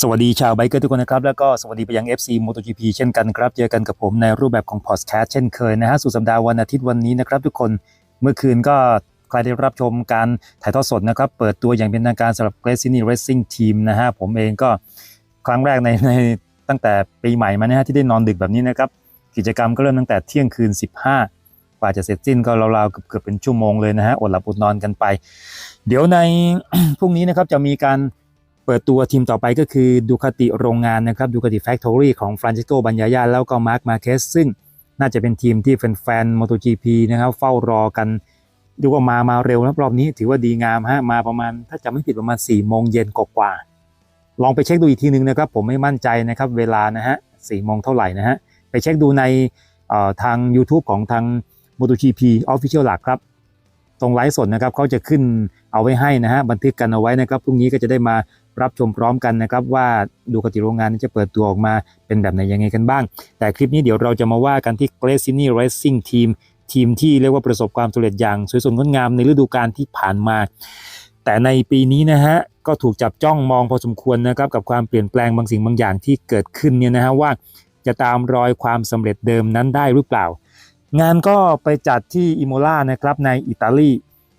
สวัสดีชาวไบเกอร์ทุกคนนะครับ แล้วก็สวัสดีไปยัง FC MotoGP เช่นกันครับ เจอกันกับผมในรูปแบบของพอดแคสต์เช่นเคยนะฮะสุดสัปดาห์วันอาทิตย์วันนี้นะครับทุกคนเมื่อคืนก็ใครได้รับชมการถ่ายทอดสดนะครับ เปิดตัวอย่างเป็นทางการสำหรับ g r a c i n y Racing Team นะฮะผมเองก็ครั้งแรกในในตั้งแต่ปีใหม่มานะฮะที่ได้นอนดึกแบบนี้นะครับ กิจกรรมก็เริ่มตั้งแต่เที่ยงคืน 15 กว่าจะเสร็จสิ้นก็ราวๆเกือบเป็นชั่วโมงเลยนะฮะอดหลับอดนอนกันไป เดี๋ยวในพรุ่งนี้นะครับจะมีการ เปิดตัวทีมต่อไปก็คือดูคาติโรงงานนะครับดูคาติแฟคทอรี่ของฟรานซิสโกบัญญายาแล้วก็มาร์คมาเคสซึ่งน่าจะเป็นทีมที่แฟนๆ MotoGP นะครับเฝ้ารอกันดูว่ามามาเร็วนะรอบนี้ถือว่าดีงามฮะมาประมาณถ้าจำไม่ผิดประมาณ4ี่โมงเย็นกว่าๆลองไปเช็คดูอีกทีนึงนะครับ ผมไม่มั่นใจนะครับเวลานะฮะสี่โมงเท่าไหร่นะฮะไปเช็คดูในทาง YouTube ของทาง MotoGP Official หลักครับ ตรงไลฟ์สดนะครับเขาจะขึ้นเอาไว้ให้นะฮะบันทึกกันเอาไว้นะครับพรุ่งนี้ก็จะได้มา รับชมพร้อมกันนะครับว่าดูกติโรงงานจะเปิดตัวออกมาเป็นแบบไหนยังไงกันบ้าง แต่คลิปนี้เดี๋ยวเราจะมาว่ากันที่ g r a c i n y Racing Team ทีมที่เรียกว่าประสบความสำเร็จอย่างสวยสดงดงามในฤดูกาลที่ผ่านมา แต่ในปีนี้นะฮะก็ถูกจับจ้องมองพอสมควรนะครับกับความเปลี่ยนแปลงบางสิ่งบางอย่างที่เกิดขึ้นเนี่ยนะฮะว่าจะตามรอยความสำเร็จเดิมนั้นได้หรือเปล่า งานก็ไปจัดที่อิโมลานะครับในอิตาลี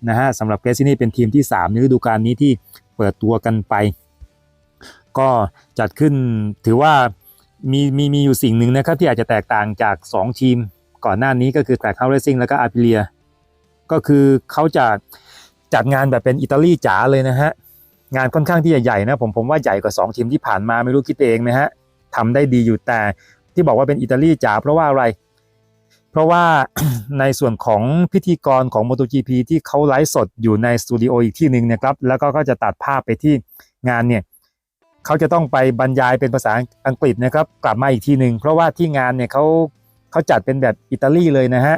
นะฮะสำหรับเกรซินี่เป็นทีมที่ 3 ในฤดูกาลนี้ที่เปิดตัวกันไป ก็จัดขึ้นถือว่ามีมีมีอยู่สิ่งหนึ่งนะครับที่อาจจะแตกต่างจาก 2 ทีม ก่อนหน้านี้ก็คือแ r ร็กเฮาเรซิ่งแล้วก็อาพิเลียก็คือเขาจะจัดงานแบบเป็นอิตาลีจ๋าเลยนะฮะงานค่อนข้างที่จะใหญ่นะผมผมว่าใหญ่กว่า 2 ทีมที่ผ่านมาไม่รู้คิดเองไหมฮะทำได้ดีอยู่แต่ที่บอกว่าเป็นอิตาลีจ๋าเพราะว่าอะไร เพราะว่าในส่วนของพิธีกรของ MotoGP ที่เขาไลฟ์สดอยู่ในสตูดิโออีกที่หนึ่งนะครับแล้วก็ก็จะตัดภาพไปที่งานเนี่ย เขาจะต้องไปบรรยายเป็นภาษาอังกฤษนะครับ กลับมาอีกทีหนึ่งเพราะว่าที่งานเนี่ยเขาเขาจัดเป็นแบบอิตาลีเลยนะฮะ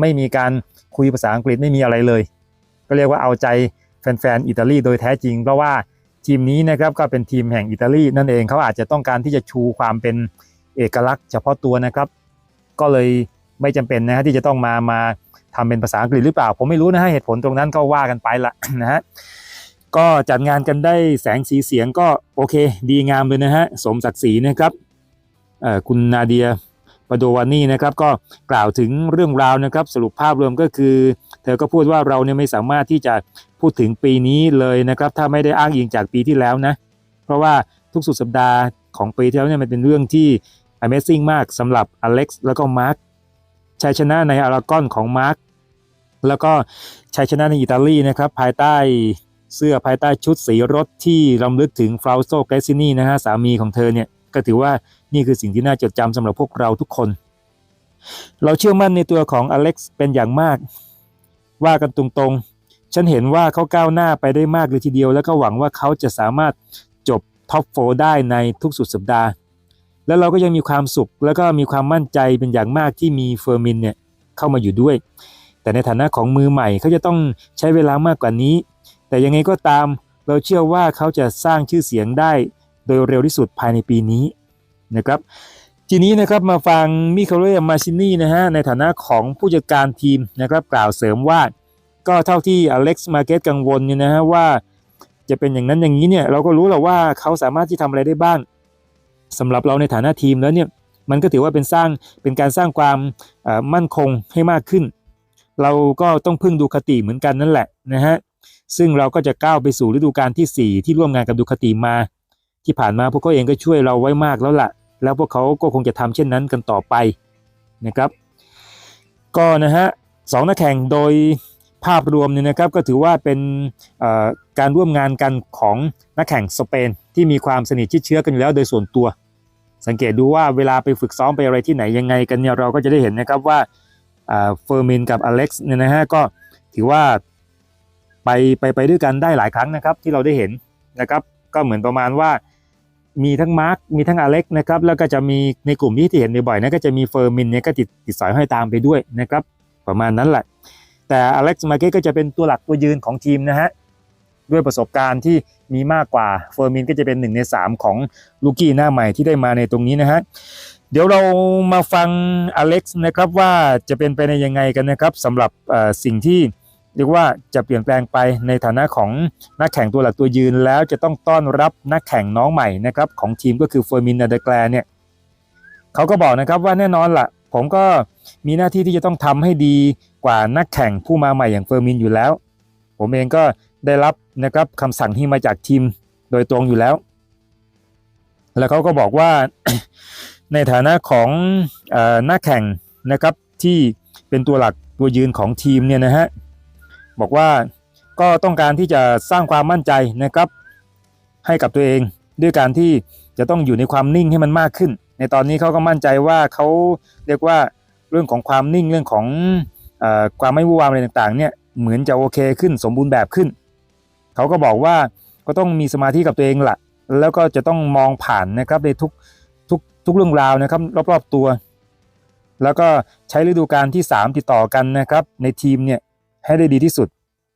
ไม่มีการคุยภาษาอังกฤษไม่มีอะไรเลย ก็เรียกว่าเอาใจแฟนๆอิตาลีโดยแท้จริง เพราะว่าทีมนี้นะครับก็เป็นทีมแห่งอิตาลีนั่นเองเขาอาจจะต้องการที่จะชูความเป็นเอกลักษณ์เฉพาะตัวนะครับ ก็เลยไม่จำเป็นนะฮะที่จะต้องมามาทำเป็นภาษาอังกฤษหรือเปล่า ผมไม่รู้นะฮะเหตุผลตรงนั้นก็ว่ากันไปละนะฮะ ก็จัดงานกันได้แสงสีเสียงก็โอเค ดีงามเลยนะฮะ สมศักดิ์ศรีนะครับคุณนาเดียปโดวานี่นะครับก็กล่าวถึงเรื่องราวนะครับ สรุปภาพรวมก็คือ เธอก็พูดว่าเราเนี่ยไม่สามารถที่จะพูดถึงปีนี้เลยนะครับ ถ้าไม่ได้อ้างอิงจากปีที่แล้วนะ เพราะว่าทุกสุดสัปดาห์ของปีที่แล้วเนี่ยมันเป็นเรื่องที่ Amazing มากสำหรับอเล็กซ์แล้วก็มาร์คชัยชนะในอารากอนของมาร์คแล้วก็ชัยชนะในอิตาลีนะครับภายใต้ เสื้อภายใต้ชุดสีรถที่รำลึกถึงฟราวโซเกซินี่นะฮะสามีของเธอเนี่ยก็ถือว่านี่คือสิ่งที่น่าจดจำสำหรับพวกเราทุกคน เราเชื่อมั่นในตัวของอเล็กซ์เป็นอย่างมาก ว่ากันตรงๆ ฉันเห็นว่าเขาก้าวหน้าไปได้มากเลยทีเดียว แล้วก็หวังว่าเขาจะสามารถจบท็อปโฟได้ในทุกสุดสัปดาห์ แล้วเราก็ยังมีความสุข แล้วก็มีความมั่นใจเป็นอย่างมากที่มีเฟอร์มินเนี่ยเข้ามาอยู่ด้วย แต่ในฐานะของมือใหม่เขาจะต้องใช้เวลามากกว่านี้ แต่ยังไงก็ตามเราเชื่อว่าเขาจะสร้างชื่อเสียงได้โดยเร็วที่สุดภายในปีนี้นะครับทีนี้นะครับมาฟังมิคาเรมาชินีนะฮะในฐานะของผู้จัดการทีมนะครับกล่าวเสริมว่า ก็เท่าที่อเล็กซ์มาเกตกังวลเนี่ยนะฮะว่า จะเป็นอย่างนั้นอย่างนี้เนี่ยเราก็รู้และว่าเขาสามารถที่ทำอะไรได้บ้างสำหรับเราในฐานะทีมแล้วเนี่ยมันก็ถือว่าเป็นสร้างเป็นการสร้างความมั่นคงให้มากขึ้น เราก็ต้องพึ่งดูคติเหมือนกันนั่นแหละนะฮะ ซึ่งเราก็จะก้าวไปสู่ฤดูกาลที่ 4 ที่ร่วมงานกับดูคติมา ที่ผ่านมาพวกเขาเองก็ช่วยเราไว้มากแล้วล่ะ แล้วพวกเขาก็คงจะทำเช่นนั้นกันต่อไปนะครับ ก็นะฮะสองนักแข่งโดยภาพรวมเนี่ยนะครับก็ถือว่าเป็นการร่วมงานกันของนักแข่งสเปน ที่มีความสนิทชิดเชื้อกันอยู่แล้วโดยส่วนตัว สังเกตดูว่าเวลาไปฝึกซ้อมไปอะไรที่ไหนยังไงกันเนี่ยเราก็จะได้เห็นนะครับว่าเฟอร์มินกับอเล็กซ์เนี่ยนะฮะก็ถือว่า ไปไปไปด้วยกันได้หลายครั้งนะครับที่เราได้เห็นนะครับก็เหมือนประมาณว่ามีทั้งมาร์คมีทั้งอเล็กนะครับแล้วก็จะมีในกลุ่มที่ที่เห็นบ่อยๆนะก็จะมีเฟอร์มินเนี่ยก็ติดติดสอยห้อยตามไปด้วยนะครับประมาณนั้นแหละ แต่อเล็กซ์มาเกตก็จะเป็นตัวหลักตัวยืนของทีมนะฮะด้วยประสบการณ์ที่มีมากกว่าเฟอร์มินก็จะเป็นหนึ่งใน3 ของลูกี้หน้าใหม่ที่ได้มาในตรงนี้นะฮะเดี๋ยวเรามาฟังอเล็กซ์นะครับว่าจะเป็นไปในยังไงกันนะครับสำหรับสิ่งที่ รียกว่าจะเปลี่ยนแปลงไปในฐานะของนักแข่งตัวหลักตัวยืนแล้วจะต้องต้อนรับนักแข่งน้องใหม่นะครับของทีมก็คือเฟอร์มินนาเดแกลเนี่ยเขาก็บอกนะครับว่าแน่นอนละ่ะ ผมก็มีหน้าที่ที่จะต้องทำให้ดีกว่านักแข่งผู้มาใหม่อย่างเฟอร์มินอยู่แล้ว ผมเองก็ได้รับนะครับคำสั่งที่มาจากทีมโดยตรงอยู่แล้ว แล้วเขาก็บอกว่าในฐานะของอนักแข่งนะครับที่เป็นตัวหลักตัวยืนของทีมเนี่ยนะฮะ บอกว่าก็ต้องการที่จะสร้างความมั่นใจนะครับ ให้กับตัวเองด้วยการที่จะต้องอยู่ในความนิ่งให้มันมากขึ้น ในตอนนี้เขาก็มั่นใจว่าเขาเรียกว่าเรื่องของความนิ่งเรื่องของอความไม่วุ่นวายอะไรต่างๆเนี่ยเหมือนจะโอเคขึ้นสมบูรณ์แบบขึ้น เขาก็บอกว่าก็ต้องมีสมาธิกับตัวเองละแล้วก็จะต้องมองผ่านนะครับในทุกทุกทุกเรื่องราวนะครับรอบๆตัว แล้วก็ใช้ฤดูกาลที่ 3 ติดต่อกันนะครับ ในทีมเนี่ย ให้ได้ดีที่สุด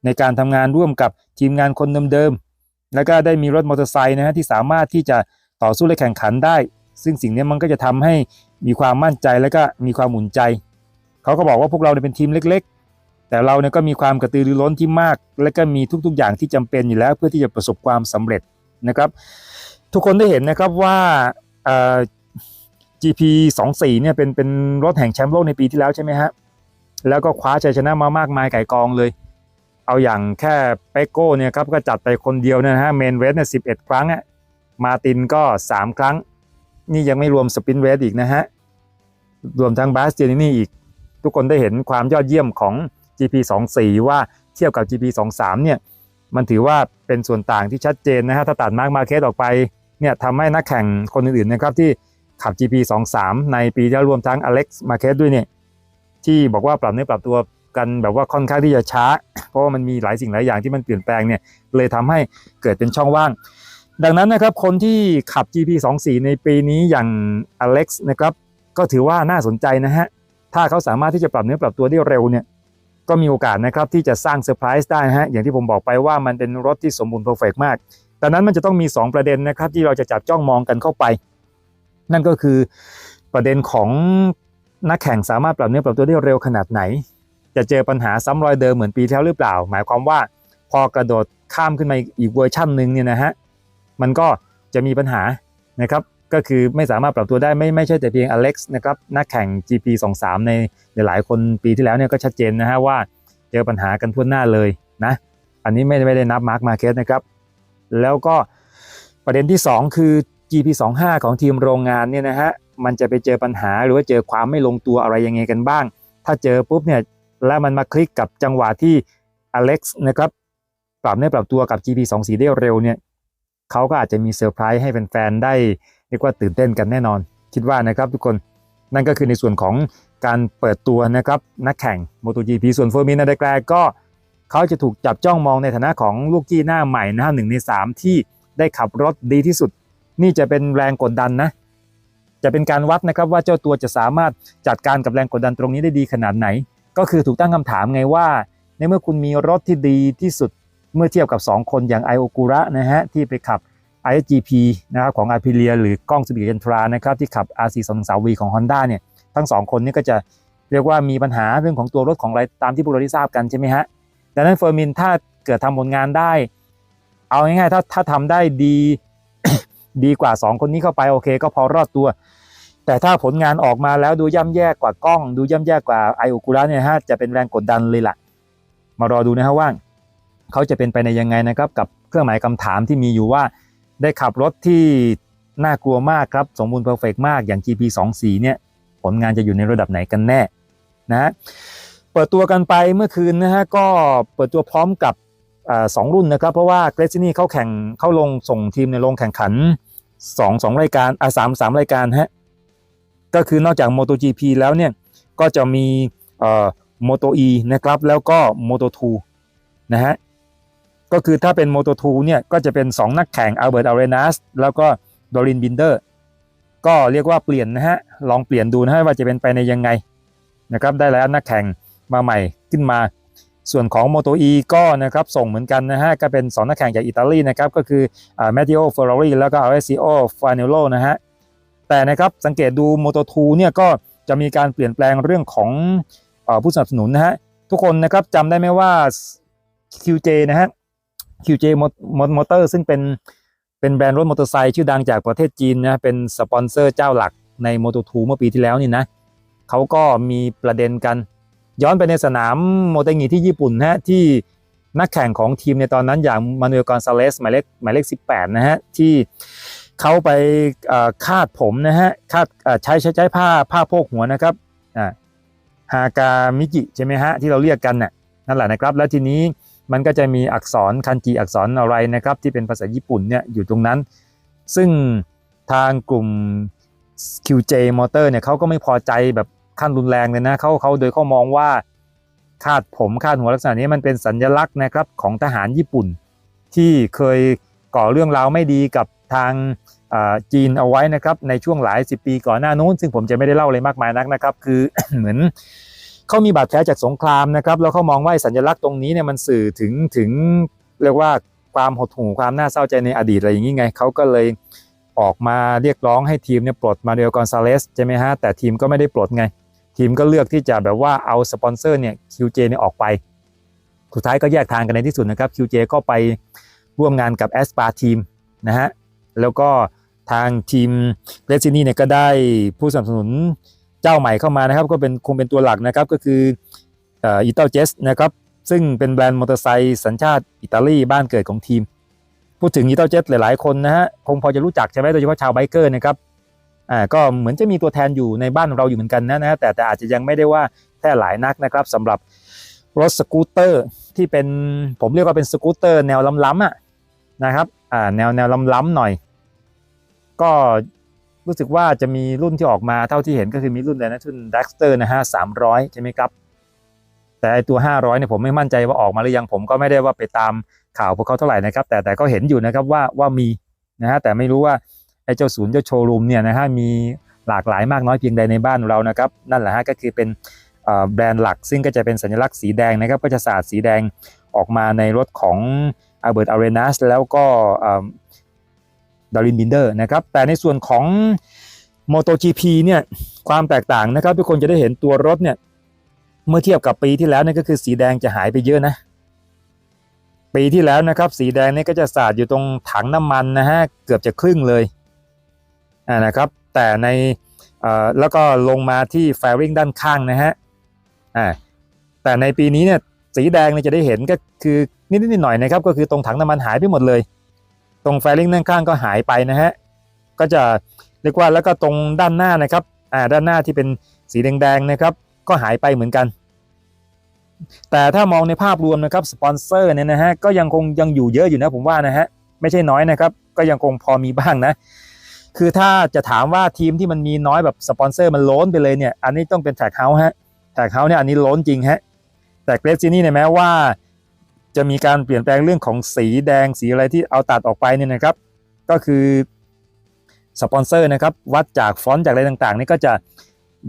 ในการทำงานร่วมกับทีมงานคนเดิมๆแล้วก็ได้มีรถมอเตอร์ไซค์นะฮะที่สามารถที่จะต่อสู้และแข่งขันได้ ซึ่งสิ่งนี้มันก็จะทำให้มีความมั่นใจและก็มีความหมุนใจ เขาก็บอกว่าพวกเราเป็นทีมเล็กๆ แต่เราเนี่ยก็มีความกระตือรือร้นที่มาก และก็มีทุกๆ อย่างที่จำเป็นอยู่แล้ว เพื่อที่จะประสบความสำเร็จนะครับ ทุกคนได้เห็นนะครับว่า GP 24เนี่ยเป็นเป็นรถแห่งแชมป์โลกในปีที่แล้วใช่ไหมฮะ แล้วก็คว้าชัยชนะมามากมายไก่กองเลย เอาอย่างแค่เปโก้เนี่ยครับก็จัดไปคนเดียวนะฮะเมนเวสเนี่ยสิครั้งอะมาตินก็ 3 ครั้ง นี่ยังไม่รวมสปินเวสอีกนะฮะ รวมทั้งบาสเตียนี่อีก ทุกคนได้เห็นความยอดเยี่ยมของ GP 24 ว่าเทียบกับ GP 23 เนี่ยมันถือว่าเป็นส่วนต่างที่ชัดเจนนะฮะถ้าตัดมาร์กมาเคสออกไปเนี่ยทำให้นักแข่งคนอื่นๆนะครับที่ขับ GP 23 ในปีที่รวมทั้งอเล็กซ์มาเคสด้วยเนี่ย ที่บอกว่าปรับเนื้อปรับตัวกันแบบว่าค่อนข้างที่จะช้า เพราะว่ามันมีหลายสิ่งหลายอย่างที่มันเปลี่ยนแปลงเนี่ยเลยทำให้เกิดเป็นช่องว่าง ดังนั้นนะครับคนที่ขับ GP 24 ในปีนี้อย่างอเล็กซ์นะครับก็ถือว่าน่าสนใจนะฮะถ้าเขาสามารถที่จะปรับเนื้อปรับตัวได้เร็วเนี่ยก็มีโอกาสนะครับที่จะสร้างเซอร์ไพรส์ได้นะฮะอย่างที่ผมบอกไปว่ามันเป็นรถที่สมบูรณ์เพอร์เฟกมากดังนั้นมันจะต้องมี 2 ประเด็นนะครับที่เราจะจับจ้องมองกันเข้าไป นั่นก็คือประเด็นของ นักแข่งสามารถปรับเนื้อปรับตัวได้เร็วขนาดไหน จะเจอปัญหาซ้ำรอยเดิมเหมือนปีที่แล้วหรือเปล่า หมายความว่าพอกระโดดข้ามขึ้นมาอีกเวอร์ชั่นหนึ่งเนี่ยนะฮะมันก็จะมีปัญหานะครับก็คือไม่สามารถปรับตัวได้ไม่ไม่ใช่แต่เพียงอเล็กซ์นะครับนักแข่ง GP 23ในหลายคนปีที่แล้วเนี่ยก็ชัดเจนนะฮะว่าเจอปัญหากันทั่วหน้าเลยนะอันนี้ไม่ไม่ได้นับมาร์คมาเก็ตนะครับแล้วก็ประเด็นที่ 2 คือ GP25 ของทีมโรงงานเนี่ยนะฮะ มันจะไปเจอปัญหาหรือว่าเจอความไม่ลงตัวอะไรยังไงกันบ้าง ถ้าเจอปุ๊บเนี่ยแล้วมันมาคลิกกับจังหวะที่อเล็กซ์นะครับปรับเนื้อปรับตัวกับ GP24 ได้เร็วเนี่ยเขาก็อาจจะมีเซอร์ไพรส์ให้แฟนๆได้เรียกว่าตื่นเต้นกันแน่นอน คิดว่านะครับทุกคนนั่นก็คือในส่วนของการเปิดตัวนะครับนักแข่ง MotoGP ส่วนเฟอร์มินาเดแกลก็เขาจะถูกจับจ้องมองในฐานะของลูกจี้หน้าใหม่นะฮะหนึ่งในสามที่ได้ขับรถดีที่สุด นี่จะเป็นแรงกดดันนะ จะเป็นการวัดนะครับว่าเจ้าตัวจะสามารถจัดการกับแรงกดดันตรงนี้ได้ดีขนาดไหน ก็คือถูกตั้งคำถามไงว่า ในเมื่อคุณมีรถที่ดีที่สุดเมื่อเทียบกับ 2 คนอย่างไอโอกุระนะฮะที่ไปขับ IGP นะครับของ a p ิเลียหรือกล้องสปีดเอนทรานะครับที่ขับ RC 2 3 V ของ Honda เนี่ยทั้ง 2 คนนี้ก็จะเรียกว่ามีปัญหาเรื่องของตัวรถของอะไรตามที่พวกเราได้ทราบกันใช่ไหมฮะดังนั้นเฟอร์มินถ้าเกิดทำผลงานได้ เอาง่ายๆถ้าถ้าทำได้ดีดีกว่า 2 คนนี้เข้าไปโอเค ก็พอรอดตัว แต่ถ้าผลงานออกมาแล้วดูย่ำแย่กว่ากล้อง ดูย่ำแย่กว่าไอโอกุระเนี่ยฮะจะเป็นแรงกดดันเลยล่ะ มารอดูนะฮะว่า เขาจะเป็นไปในยังไงนะครับ กับเครื่องหมายคำถามที่มีอยู่ว่า ได้ขับรถที่น่ากลัวมากครับ สมบูรณ์เพอร์เฟกมากอย่าง GP24 เนี่ย ผลงานจะอยู่ในระดับไหนกันแน่นะเปิดตัวกันไปเมื่อคืนนะฮะก็เปิดตัวพร้อมกับอสองรุ่นนะครับ เพราะว่าเกรซินี่เข้าแข่งเข้าลงส่งทีมในลงแข่งขัน2 2รายการอ่าสามสามรายการฮะ ก็คือนอกจาก MotoGP แล้วเนี่ยก็จะมีเอ่อ Moto E นะครับแล้วก็ Moto 2นะฮะก็คือถ้าเป็น Moto 2เนี่ยก็จะเป็น 2 นักแข่งอัลเบิร์ตอารีนัสแล้วก็ดอรินบินเดอร์ก็เรียกว่าเปลี่ยนนะฮะลองเปลี่ยนดูนะฮะว่าจะเป็นไปในยังไงนะครับได้แล้วนักแข่งมาใหม่ขึ้นมา ส่วนของ Moto E ก็นะครับส่งเหมือนกันนะฮะก็เป็น 2 นักแข่งจากอิตาลีนะครับก็คือแมตติโอเฟอร์รารีแล้วก็อ l เ s ซิโอฟาเนโลนะฮะ แต่นะครับสังเกตดู Moto 2เนี่ยก็จะมีการเปลี่ยนแปลงเรื่องของอผู้สนับสนุนนะฮะทุกคนนะครับจำได้ไหมว่า QJ นะฮะ QJ Motor ซึ่งเป็นเป็นแบรนด์รถมอเตอร์ไซค์ชื่อดังจากประเทศจีนนะเป็นสปอนเซอร์เจ้าหลักใน Moto2 เมื่อปีที่แล้วนี่นะเขาก็มีประเด็นกัน ย้อนไปในสนามโมเตงีที่ญี่ปุ่นนะฮะที่นักแข่งของทีมในตอนนั้นอย่างมานูเอลกอนซาเลสหมายเลขหมายเลข 18 นะฮะที่ เขาไปคาดผมนะฮะคาดใช้ใช้ใช้ผ้าผ้าโพกหัวนะครับฮากามิจิใช่ไหมฮะที่เราเรียกกันน่ะนั่นแหละนะครับ แล้วทีนี้มันก็จะมีอักษรคันจิอักษรอะไรนะครับ ที่เป็นภาษาญี่ปุ่นเนี่ยอยู่ตรงนั้น ซึ่งทางกลุ่ม QJ Motor เนี่ยเขาก็ไม่พอใจแบบขั้นรุนแรงเลยนะเขาเขาโดยเขามองว่าคาดผมคาดหัวลักษณะนี้มันเป็นสัญลักษณ์นะครับของทหารญี่ปุ่น ที่เคยก่อเรื่องราวไม่ดีกับ ทางจีนเอาไว้นะครับในช่วงหลายสิบปีก่อนหน้านู้น ซึ่งผมจะไม่ได้เล่าอะไรมากมายนักนะครับ คือเหมือนเขามีบาดแผลจากสงครามนะครับแล้วเขามองว่าสัญลักษณ์ตรงนี้เนี่ยมันสื่อถึงถึงเรียกว่าความหดหู่ความน่าเศร้าใจในอดีตอะไรอย่างนี้ไงเขาก็เลยออกมาเรียกร้องให้ทีมเนี่ยปลดมาเดลกอนซาเลสใช่ไหมฮะแต่ทีมก็ไม่ได้ปลดไง ทีมก็เลือกที่จะแบบว่าเอาสปอนเซอร์เนี่ย QJ เนี่ยออกไป สุดท้ายก็แยกทางกันในที่สุดนะครับ QJ ก็ไปร่วมงานกับ a s p a ทีมนะฮะ แล้วก็ทางทีมเรซินี่เนี่ยก็ได้ผู้สนับสนุนเจ้าใหม่เข้ามานะครับ ก็เป็นคงเป็นตัวหลักนะครับก็คืออีเตอร์เจสนะครับซึ่งเป็นแบรนด์มอเตอร์ไซค์สัญชาติอิตาลีบ้านเกิดของทีม พูดถึงอีเตอร์เจสหลายๆ คนนะฮะคงพอจะรู้จักใช่ไหมโดยเฉพาะชาวไบเกอร์นะครับอ่าก็เหมือนจะมีตัวแทนอยู่ในบ้านเราอยู่เหมือนกันนะนะแต่แต่อาจจะยังไม่ได้ว่าแพร่หลายนักนะครับสำหรับรถสกูตเตอร์ที่เป็นผมเรียกว่าเป็นสกูตเตอร์แนวล้ำๆอะนะครับอ่าแนวแนวล้ำๆหน่อย ก็รู้สึกว่าจะมีรุ่นที่ออกมาเท่าที่เห็นก็คือมีรุ่นอะไรนะรุ่นดักสเตอร์นะฮะสามร้อยใช่ไหมครับ แต่ไอตัว 500เนี่ยผมไม่มั่นใจว่าออกมาหรือยังผมก็ไม่ได้ว่าไปตามข่าวพวกเขาเท่าไหร่นะครับ แต่แต่ก็เห็นอยู่นะครับว่าว่ามีนะฮะแต่ไม่รู้ว่าไอ้เจ้าศูนย์เจ้าโชว์รูมเนี่ยนะฮะมีหลากหลายมากน้อยเพียงใดในบ้านเรานะครับ นั่นแหละฮะก็คือเป็นแบรนด์หลัก ซึ่งก็จะเป็นสัญลักษณ์สีแดงนะครับก็จะสาดสีแดงออกมาในรถของอัลเบิร์ตอารีนัสแล้วก็ ดารินบินเดอร์นะครับ แต่ในส่วนของ MotoGP เนี่ยความแตกต่างนะครับ ทุกคนจะได้เห็นตัวรถเนี่ยเมื่อเทียบกับปีที่แล้วนี่ก็คือสีแดงจะหายไปเยอะนะ ปีที่แล้วนะครับ สีแดงนี่ก็จะสาดอยู่ตรงถังน้ำมันนะฮะเกือบจะครึ่งเลยอ่านะครับ แต่ในแล้วก็ลงมาที่แฟริงด้านข้างนะฮะอ่าแต่ในปีนี้เนี่ยสีแดงเนี่ยจะได้เห็นก็คือนิดๆหน่อยๆนะครับ ก็คือตรงถังน้ำมันหายไปหมดเลย ตรงแฟริงด้านข้างก็หายไปนะฮะก็จะเรียกว่าแล้วก็ตรงด้านหน้านะครับอ่าด้านหน้าที่เป็นสีแดงๆนะครับ ก็หายไปเหมือนกัน แต่ถ้ามองในภาพรวมนะครับสปอนเซอร์เนี่ยนะฮะก็ยังคงยังอยู่เยอะอยู่นะผมว่านะฮะไม่ใช่น้อยนะครับ ก็ยังคงพอมีบ้างนะ คือถ้าจะถามว่าทีมที่มันมีน้อยแบบสปอนเซอร์มันล้นไปเลยเนี่ยอันนี้ต้องเป็นแท็กเฮาส์ฮะแท็กเฮาส์เนี่ยอันนี้ล้นจริงฮะแต่เกรซซินี่เนี่ยแม้ว่า จะมีการเปลี่ยนแปลงเรื่องของสีแดงสีอะไรที่เอาตัดออกไปเนี่ยนะครับ ก็คือสปอนเซอร์นะครับวัดจากฟอนต์จากอะไรต่างๆนี่ก็จะ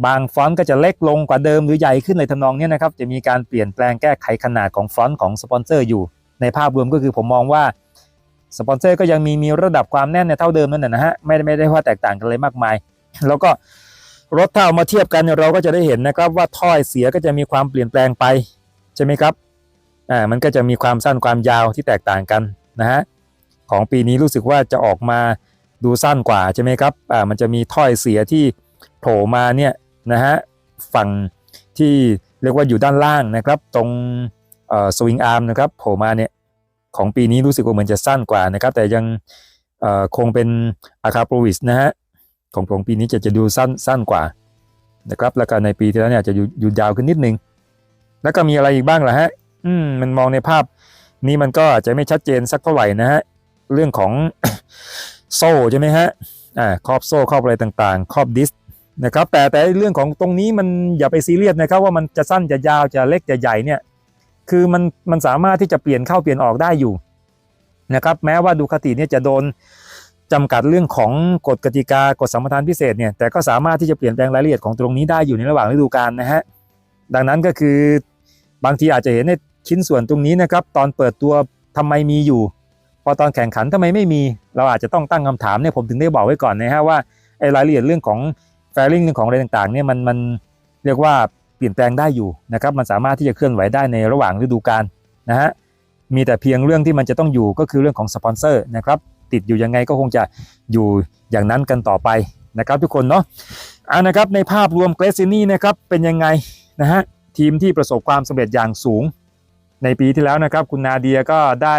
บางฟอนต์ก็จะเล็กลงกว่าเดิมหรือใหญ่ขึ้นในทำนองนี้นะครับ จะมีการเปลี่ยนแปลงแก้ไขขนาดของฟอนต์ของสปอนเซอร์อยู่ ในภาพรวมก็คือผมมองว่าสปอนเซอร์ก็ยังมีมีระดับความแน่นในเท่าเดิมนั่นนะฮะไม่ไม่ได้ว่าแตกต่างกันเลยมากมาย แล้วก็รถถ้าเอามาเทียบกันเนี่ยเราก็จะได้เห็นนะครับว่าถ้อยเสียก็จะมีความเปลี่ยนแปลงไปใช่ไหมครับ อ่ามันก็จะมีความสั้นความยาวที่แตกต่างกันนะฮะของปีนี้รู้สึกว่าจะออกมาดูสั้นกว่าใช่ไหมครับอ่ามันจะมีถ้อยเสียที่โผล่มาเนี่ยนะฮะฝั่งที่เรียกว่าอยู่ด้านล่างนะครับ ตรงสวิงอาร์มนะครับโผล่มาเนี่ยของปีนี้รู้สึกว่าเหมือนจะสั้นกว่านะครับ แต่ยังคงเป็นอาคาโปรวิสนะฮะของของปีนี้จะจะดูสั้นสั้นกว่านะครับแล้วก็ในปีที่แล้วเนี่ยจะอยู่อยู่ยาวขึ้นนิดนึง แล้วก็มีอะไรอีกบ้างล่ะฮะ อืมมันมองในภาพ นี้มันก็อาจจะไม่ชัดเจนสักเท่าไหร่นะฮะเรื่องของโซ่ใช่ไหมฮะอ่าครอบโซ่ครอบอะไรต่างๆครอบดิสนะครับแต่แต่เรื่องของตรงนี้มันอย่าไปซีเรียสนะครับว่ามันจะสั้นจะยาวจะเล็กจะใหญ่เนี่ยคือมันมันสามารถที่จะเปลี่ยนเข้าเปลี่ยนออกได้อยู่นะครับแม้ว่าดูคติเนี่ยจะโดนจำกัดเรื่องของกฎกติกากฎสัมปทานพิเศษเนี่ยแต่ก็สามารถที่จะเปลี่ยนแปลงรายละเอียดของตรงนี้ได้อยู่ในระหว่างฤดูกาลนะฮะดังนั้นก็คือบางทีอาจจะเห็นใน ชิ้นส่วนตรงนี้นะครับ ตอนเปิดตัวทำไมมีอยู่ พอตอนแข่งขันทำไมไม่มี เราอาจจะต้องตั้งคำถามเนี่ยผมถึงได้บอกไว้ก่อนนะฮะว่าไอ้รายละเอียดเรื่องของแฟริงเรื่องของอะไรต่างๆเนี่ยมันมันเรียกว่าเปลี่ยนแปลงได้อยู่นะครับ มันสามารถที่จะเคลื่อนไหวได้ในระหว่างฤดูกาลนะฮะมีแต่เพียงเรื่องที่มันจะต้องอยู่ก็คือเรื่องของสปอนเซอร์นะครับติดอยู่ยังไงก็คงจะอยู่อย่างนั้นกันต่อไปนะครับทุกคนเนาะอ่านะครับในภาพรวมเกรซินี่นะครับเป็นยังไงนะฮะทีมที่ประสบความสำเร็จอย่างสูง ในปีที่แล้วนะครับคุณนาเดียก็ได้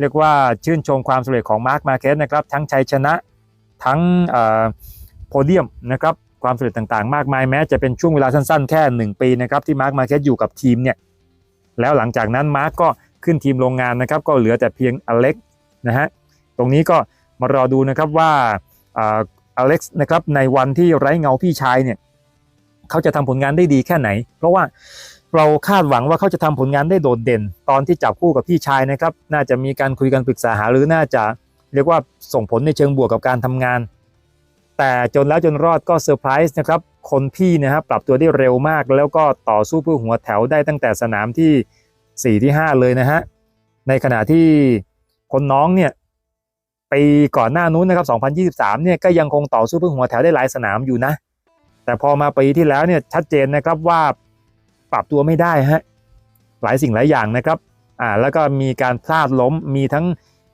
เรียกว่าชื่นชมความสำเร็จของมาร์คมาเกสนะครับทั้งชัยชนะทั้งเอ่อโพเดียมนะครับความสำเร็จต่างๆ มากมายแม้จะเป็นช่วงเวลาสั้นๆ แค่ 1 ปีนะครับที่มาร์คมาเกสอยู่กับทีมเนี่ยแล้วหลังจากนั้นมาร์คก็ขึ้นทีมโรงงานนะครับก็เหลือแต่เพียงอเล็กนะฮะตรงนี้ก็มารอดูนะครับว่าอ่าอเล็กซ์นะครับในวันที่ไร้เงาพี่ชายเนี่ยเขาจะทำผลงานได้ดีแค่ไหน เพราะว่า เราคาดหวังว่าเขาจะทำผลงานได้โดดเด่น ตอนที่จับคู่กับพี่ชายนะครับ น่าจะมีการคุยกันปรึกษาหาหรือน่าจะเรียกว่าส่งผลในเชิงบวกกับการทำงาน แต่จนแล้วจนรอดก็เซอร์ไพรส์นะครับ คนพี่นะครับปรับตัวได้เร็วมาก แล้วก็ต่อสู้เพื่อหัวแถวได้ตั้งแต่สนามที่ 4 ที่ 5 เลยนะฮะ ในขณะที่คนน้องเนี่ยปีก่อนหน้านู้นนะครับ 2023 เนี่ยก็ยังคงต่อสู้เพื่อหัวแถวได้หลายสนามอยู่นะ แต่พอมาปีที่แล้วเนี่ยชัดเจนนะครับว่า ปรับตัวไม่ได้ฮะหลายสิ่งหลายอย่างนะครับอ่าแล้วก็มีการพลาดล้มมีทั้ง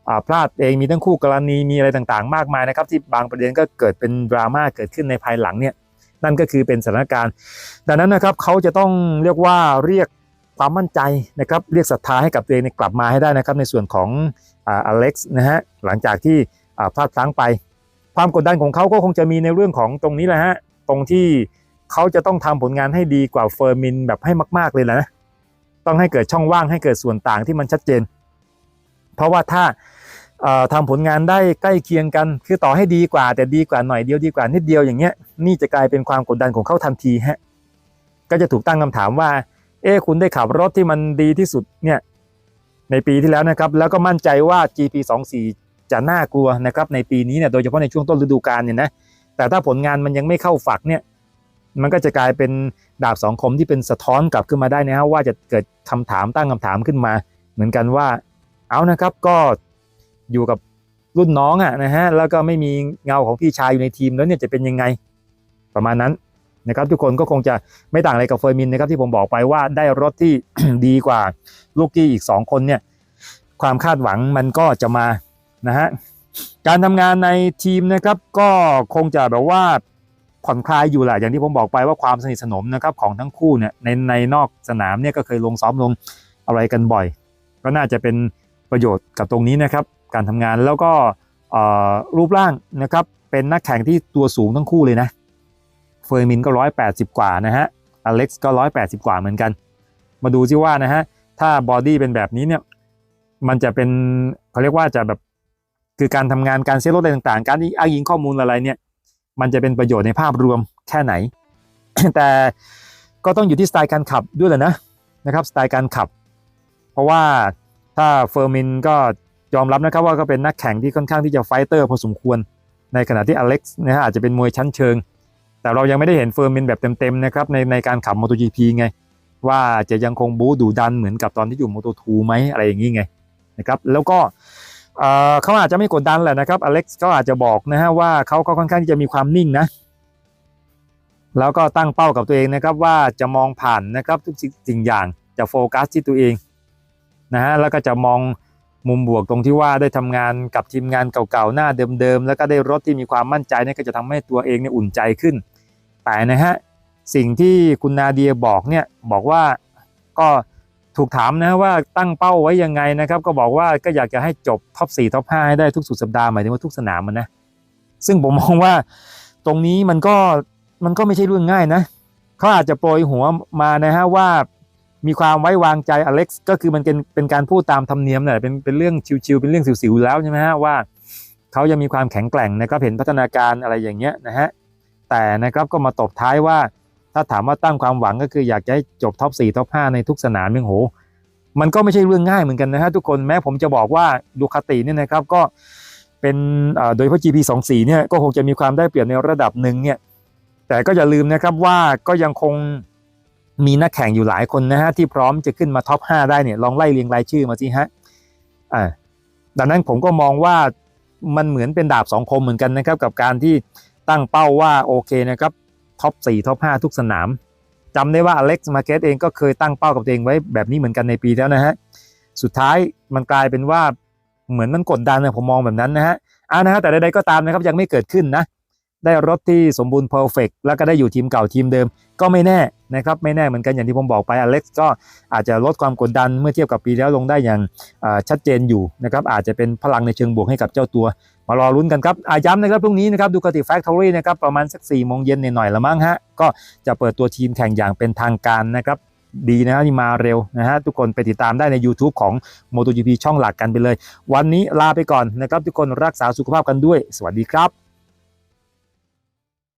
อ่าพลาดเองมีทั้งคู่กรณีมีอะไรต่างๆ มากมายนะครับ ที่บางประเด็นก็เกิดเป็นดราม่าเกิดขึ้นในภายหลังเนี่ยนั่นก็คือเป็นสถานการณ์ ดังนั้นนะครับเขาจะต้องเรียกว่าเรียกความมั่นใจนะครับเรียกศรัทธาให้กับตัวเองกลับมาให้ได้นะครับในส่วนของอ่าอเล็กซ์นะฮะหลังจากที่อ่าพลาดพลั้งไป ความกดดันของเขาก็คงจะมีในเรื่องของตรงนี้แหละฮะตรงที่ เขาจะต้องทำผลงานให้ดีกว่าเฟอร์มินแบบให้มาก ๆเลยแหละนะต้องให้เกิดช่องว่างให้เกิดส่วนต่างที่มันชัดเจน เพราะว่าถ้าเอ่อทำผลงานได้ใกล้เคียงกัน คือต่อให้ดีกว่า แต่ดีกว่าหน่อยเดียวดีกว่านิดเดียวอย่างเงี้ยนี่จะกลายเป็นความกดดันของเขาทันทีฮะก็จะถูกตั้งคำถามว่า เอ๊คุณได้ขับรถที่มันดีที่สุดเนี่ยในปีที่แล้วนะครับ แล้วก็มั่นใจว่า GP24 จะน่ากลัวนะครับในปีนี้เนี่ยโดยเฉพาะในช่วงต้นฤดูกาลเนี่ยนะแต่ถ้าผลงานมันยังไม่เข้าฝักเนี่ย มันก็จะกลายเป็นดาบสองคมที่เป็นสะท้อนกลับขึ้นมาได้นะฮะว่าจะเกิดคำถามตั้งคำถามขึ้นมา เหมือนกันว่าเอานะครับก็อยู่กับรุ่นน้องอะนะฮะแล้วก็ไม่มีเงาของพี่ชายอยู่ในทีมแล้วเนี่ยจะเป็นยังไงประมาณนั้นนะครับทุกคนก็คงจะไม่ต่างอะไรกับเฟอร์มินนะครับที่ผมบอกไปว่าได้รถที่ดีกว่าลูกกี้อีก 2 คนเนี่ยความคาดหวังมันก็จะมานะฮะการทำงานในทีมนะครับก็คงจะแบบว่า ผ่อนคลายอยู่แหละอย่างที่ผมบอกไปว่าความสนิทสนมนะครับของทั้งคู่เนี่ยในในนอกสนามเนี่ยก็เคยลงซ้อมลงอะไรกันบ่อย ก็น่าจะเป็นประโยชน์กับตรงนี้นะครับ การทำงานแล้วก็รูปร่างนะครับเป็นนักแข่งที่ตัวสูงทั้งคู่เลยนะเฟอร์มินก็ 180 กว่านะฮะอเล็กซ์ก็ 180 กว่าเหมือนกัน มาดูซิว่านะฮะถ้าบอดี้เป็นแบบนี้เนี่ยมันจะเป็นเขาเรียกว่าจะแบบคือการทำงานการเซตรถอะไรต่างๆ การอ้างอิงข้อมูลอะไรเนี่ย มันจะเป็นประโยชน์ในภาพรวมแค่ไหน แต่ก็ต้องอยู่ที่สไตล์การขับด้วยแหละนะนะครับสไตล์การขับ เพราะว่าถ้าเฟอร์มินก็ยอมรับนะครับว่าก็เป็นนักแข่งที่ค่อนข้างที่จะไฟเตอร์พอสมควร ในขณะที่อเล็กซ์นะฮะอาจจะเป็นมวยชั้นเชิง แต่เรายังไม่ได้เห็นเฟอร์มินแบบเต็มๆนะครับในในการขับ MotoGP ไง ว่าจะยังคงบู๊ดูดันเหมือนกับตอนที่อยู่ Moto2 ไหมอะไรอย่างนี้ไงนะครับแล้วก็ เขาอาจจะไม่กดดันแหละนะครับอเล็กซ์ก็อาจจะบอกนะฮะว่าเขาก็ค่อนข้างที่จะมีความนิ่งนะ แล้วก็ตั้งเป้ากับตัวเองนะครับว่าจะมองผ่านนะครับทุกสิ่งอย่างจะโฟกัสที่ตัวเองนะฮะแล้วก็จะมองมุมบวกตรงที่ว่าได้ทำงานกับทีมงานเก่าๆหน้าเดิมๆแล้วก็ได้รถที่มีความมั่นใจนี่ก็จะทำให้ตัวเองเนี่ยอุ่นใจขึ้น แต่นะฮะสิ่งที่คุณนาเดียบอกเนี่ยบอกว่าก็ ถูกถามนะว่าตั้งเป้าไว้ยังไงนะครับ ก็บอกว่าก็อยากจะให้จบท็อป4ท็อป5ให้ได้ทุกสุดสัปดาห์หมายถึงว่าทุกสนามมันนะ ซึ่งผมมองว่าตรงนี้มันก็มันก็ไม่ใช่เรื่องง่ายนะเขาอาจจะโปรยหัวมานะฮะว่ามีความไว้วางใจอเล็กซ์ก็คือมันเป็นเป็นการพูดตามธรรมเนียมแหละเป็นเป็นเรื่องชิวๆเป็นเรื่องสิวๆแล้วใช่ไหมฮะว่าเขายังมีความแข็งแกร่งนะครับเห็นพัฒนาการอะไรอย่างเงี้ยนะฮะแต่นะครับก็มาตบท้ายว่า ถ้าถามว่าตั้งความหวังก็คืออยากจะให้จบท็อป4ท็อป5ในทุกสนามยังโห มันก็ไม่ใช่เรื่องง่ายเหมือนกันนะฮะทุกคนแม้ผมจะบอกว่าดูคาติเนี่ยนะครับก็เป็นโดยเฉพาะ GP24 เนี่ยก็คงจะมีความได้เปรียบในระดับหนึ่งเนี่ยแต่ก็อย่าลืมนะครับว่าก็ยังคงมีนักแข่งอยู่หลายคนนะฮะที่พร้อมจะขึ้นมาท็อป 5 ได้เนี่ยลองไล่เรียงรายชื่อมาสิฮะอ่าดังนั้นผมก็มองว่ามันเหมือนเป็นดาบสองคมเหมือนกันนะครับ กับการที่ตั้งเป้าว่าโอเคนะครับ ท็อป4ท็อป5ทุกสนามจำได้ว่าอเล็กซ์มาเกตเองก็เคยตั้งเป้ากับตัวเองไว้แบบนี้เหมือนกันในปีแล้วนะฮะ สุดท้ายมันกลายเป็นว่าเหมือนมันกดดันนะผมมองแบบนั้นนะฮะอ่านะฮะแต่ใดๆก็ตามนะครับยังไม่เกิดขึ้นนะ ได้รถที่สมบูรณ์เพอร์เฟกแล้วก็ได้อยู่ทีมเก่าทีมเดิม ก็ไม่แน่นะครับไม่แน่เหมือนกันอย่างที่ผมบอกไปอเล็กซ์ก็อาจจะลดความกดดันเมื่อเทียบกับปีแล้วลงได้อย่างชัดเจนอยู่นะครับอาจจะเป็นพลังในเชิงบวกให้กับเจ้าตัว มารอลุ้นกันครับอาย้ำนะครับพรุ่งนี้นะครับดูกติแฟคทอรี่นะครับประมาณสัก4ี่โมงเย็นหน่อยๆละมั้งฮะก็จะเปิดตัวทีมแข่งอย่างเป็นทางการนะครับดีนะฮะนี่มาเร็วนะฮะทุกคนไปติดตามได้ใน YouTube ของ MotoGP ช่องหลักกันไปเลย วันนี้ลาไปก่อนนะครับทุกคนรักษาสุขภาพกันด้วย สวัสดีครับ